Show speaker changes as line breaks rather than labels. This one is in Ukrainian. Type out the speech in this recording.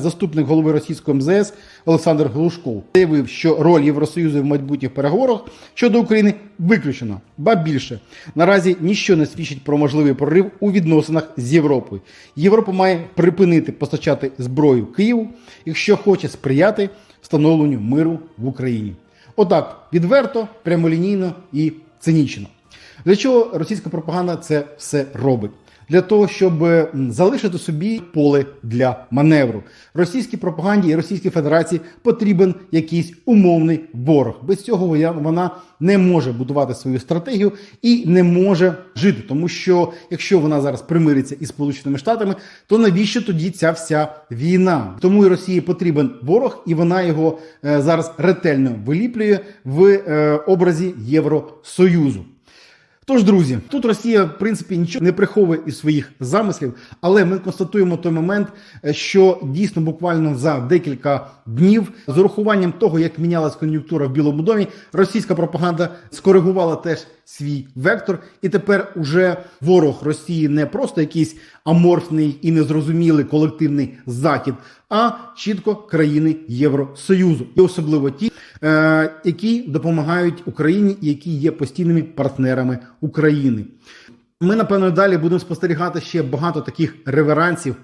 Заступник голови російського МЗС Олександр Глушков заявив, що роль Євросоюзу в майбутніх переговорах щодо України виключена. Ба більше наразі ніщо не свідчить про можливий прорив у відносинах з Європою. Європа має припинити постачати зброю Києву, якщо хоче сприяти встановленню миру в Україні. Отак відверто, прямолінійно і цинічно. Для чого російська пропаганда це все робить? Для того, щоб залишити собі поле для маневру. Російській пропаганді і Російській Федерації потрібен якийсь умовний ворог. Без цього вона- не може будувати свою стратегію і не може жити. Тому що якщо вона зараз примириться із Сполученими Штатами, то навіщо тоді ця вся війна? Тому і Росії потрібен ворог, і вона його е, зараз ретельно виліплює в е, образі Євросоюзу. Тож, друзі, тут Росія, в принципі, нічого не приховує із своїх замислів, але ми констатуємо той момент, е, що дійсно буквально за декілька днів, з урахуванням того, як мінялась кон'юнктура в Білому домі, російська пропаганда скоригувала теж свій вектор, і тепер уже ворог Росії не просто якийсь аморфний і незрозумілий колективний захід, а чітко країни Євросоюзу, і особливо ті, е, які допомагають Україні і які є постійними партнерами України. Ми напевно далі будемо спостерігати ще багато таких реверансів